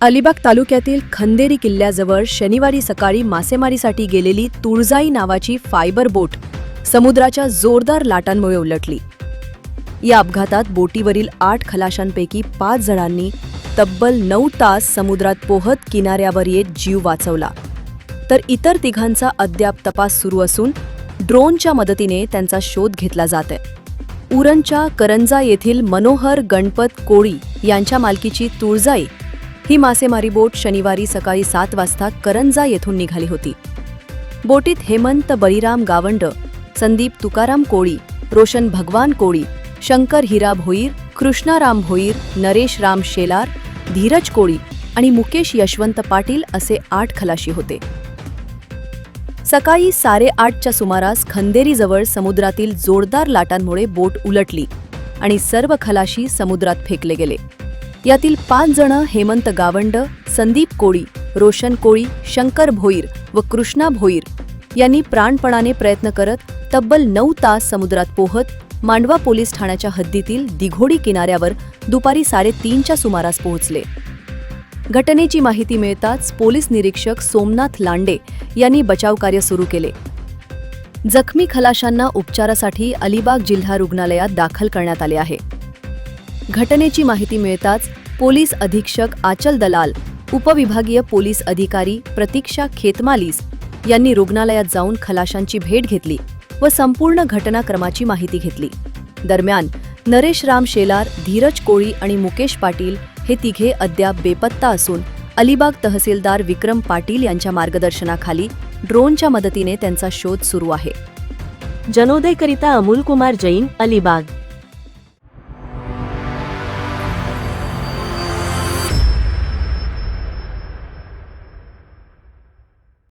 अलिबाग तालुक्यातील खंदेरी किल्ल्याजवळ शनिवारी सकाळी मासेमारीसाठी गेलेली तुळजाई नावाची फायबर बोट समुद्राच्या जोरदार लाटांमुळे उलटली. या अपघातात बोटीवरील आठ खलाशांपैकी पाच जणांनी तब्बल नऊ तास समुद्रात पोहत किनाऱ्यावर येत जीव वाचवला. तर इतर तिघांचा अद्याप तपास सुरू असून ड्रोनच्या मदतीने त्यांचा शोध घेतला जात आहे. उरणच्या करंजा येथील मनोहर गणपत कोळी यांच्या मालकीची तुळजाई ही मासेमारी बोट शनिवारी सकाळी सात वाजता करंजा येथून निघाली होती. बोटीत हेमंत बळीराम गावंड संदीप तुकाराम कोळी रोशन भगवान कोळी शंकर हिरा भोईर कृष्णाराम भोईर नरेश राम शेलार धीरज कोळी आणि मुकेश यशवंत पाटील असे आठ खलाशी होते. सकाळी साडेआठच्या सुमारास खंदेरीजवळ समुद्रातील जोरदार लाटांमुळे बोट उलटली आणि सर्व खलाशी समुद्रात फेकले गेले. यातील पाच जण हेमंत गावंड संदीप कोळी रोशन कोळी शंकर भोईर व कृष्णा भोईर यांनी प्राणपणाने प्रयत्न करत तब्बल नऊ तास समुद्रात पोहत मांडवा पोलीस ठाण्याच्या हद्दीतील दिघोडी किनाऱ्यावर दुपारी साडेतीनच्या सुमारास पोहोचले. घटनेची माहिती मिळताच पोलीस निरीक्षक सोमनाथ लांडे यांनी बचावकार्य सुरू केले. जखमी खलाशांना उपचारासाठी अलिबाग जिल्हा रुग्णालयात दाखल करण्यात आले आहे. घटनेची माहिती मिळताच पोलीस अधीक्षक आचल दलाल उपविभागीय पोलीस अधिकारी प्रतीक्षा खेतमालीस यांनी रुग्णालयात जाऊन खलाशांची भेट घेतली व संपूर्ण घटनाक्रमाची माहिती घेतली. दरम्यान नरेश राम शेलार धीरज कोळी आणि मुकेश पाटील हे तिघे अद्याप बेपत्ता असून अलिबाग तहसीलदार विक्रम पाटील यांच्या मार्गदर्शनाखाली ड्रोनच्या मदतीने त्यांचा शोध सुरू आहे. जनोदयकरिता अमोल कुमार जैन अलिबाग.